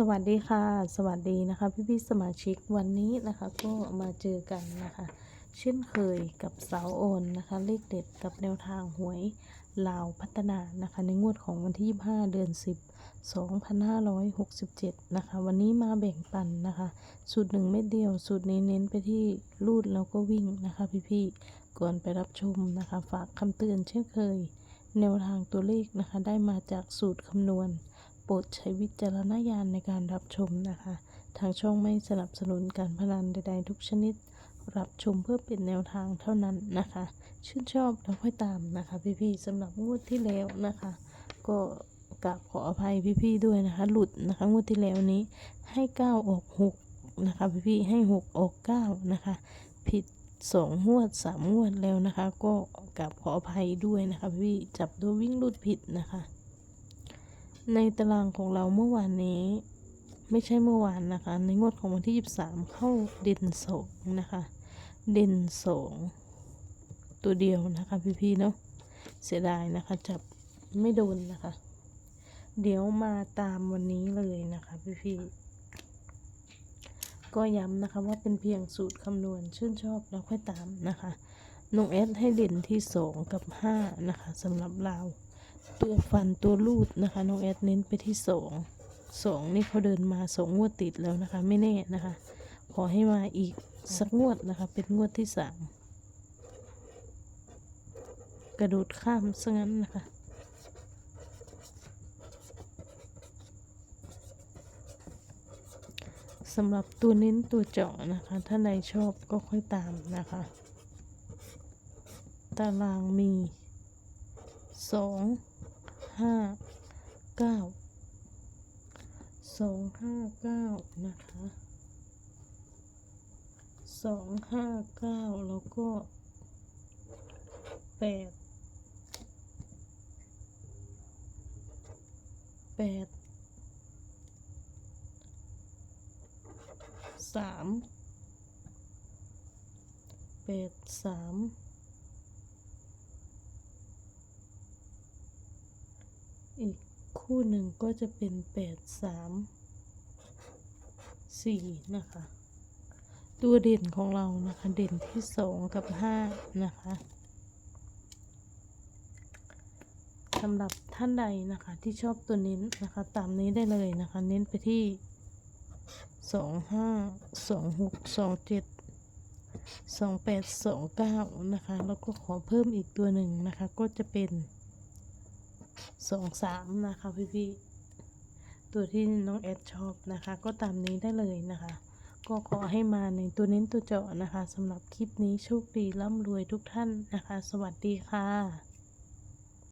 สวัสดีค่ะ สวัสดีนะคะพี่พี่ๆสมาชิกวันนี้นะคะก็มาเจอกันนะคะ เช่นเคยกับสาวโอนนะคะเลขเด็ดกับแนวทางหวยลาวพัฒนานะคะ ในงวดของวันที่ 25 เดือน 10 2567 นะคะ วันนี้มาแบ่งปันนะคะ สูตรหนึ่งเม็ดเดียว สูตรนี้เน้นไปที่ลูดแล้วก็วิ่งนะคะ พี่พี่ๆก่อนไปรับชมนะคะ ฝากคำเตือนเช่นเคย แนวทางตัวเลขนะคะ ได้มาจากสูตรคำนวณ โปรดใช้วิจารณญาณในการรับชมนะคะ ทางช่องไม่สนับสนุนการพนันใดๆทุกชนิด รับชมเพื่อเป็นแนวทางเท่านั้นนะคะ ชื่นชอบแล้วค่อยตามนะคะ พี่ๆสำหรับงวดที่แล้วนะคะ ก็กราบขออภัยพี่ๆด้วยนะคะ หลุดนะคะงวดที่แล้วนี้ให้เก้าออกหกนะคะ พี่ๆให้หกออกเก้านะคะ ผิดสองงวดสามงวดแล้วนะคะ ก็กราบขออภัยด้วยนะคะ พี่ๆจับตัววิ่งหลุดผิดนะคะ ในตารางของเราเมื่อวานนี้ ไม่ใช่เมื่อวานนะคะ ในงวดของวันที่ 23 เข้าเด่นสองนะคะ เด่นสองตัวเดียวนะคะพี่ๆเนาะเสียดายนะคะ จับไม่โดนนะคะ เดี๋ยวมาตามวันนี้เลยนะคะพี่ๆก็ย้ำนะคะว่าเป็นเพียงสูตรคำนวณชื่นชอบแล้วค่อยตามนะคะน้องเอสให้เด่นที่สองกับห้านะคะสำหรับเรา ตัวฟันตัวลูดนะคะน้องแอดเน้นไปที่สองสองนี่เขาเดินมาสองงวดติดแล้วนะคะ ไม่แน่นะคะ ขอให้มาอีกสักงวดนะคะ เป็นงวดที่สามกระโดดข้ามซะงั้นนะคะสำหรับตัวเน้นตัวเจาะนะคะ ถ้าใดชอบก็ค่อยตามนะคะ ตารางมีสอง ห้าเก้าสองห้าเก้านะคะสองห้าเก้าแล้วก็แปดแปดสามแปดสาม อีก คู่หนึ่งก็จะเป็นแปดสามสี่นะคะ ตัวเด่นของเรานะคะ เด่นที่สองกับห้านะคะสำหรับท่านใดนะคะที่ชอบตัวเน้นนะคะ ตามนี้ได้เลยนะคะ เน้นไปที่สองห้าสองหกสองเจ็ดสองแปดสองเก้านะคะ แล้วก็ขอเพิ่มอีกตัวหนึ่งนะคะ ก็จะเป็น สองสามนะคะพี่พี่ๆตัวที่น้องแอดชอบนะคะ ก็ตามนี้ได้เลยนะคะ ก็ขอให้มาในตัวเน้นตัวเจาะนะคะสำหรับคลิปนี้โชคดีร่ำรวยทุกท่านนะคะ สวัสดีค่ะ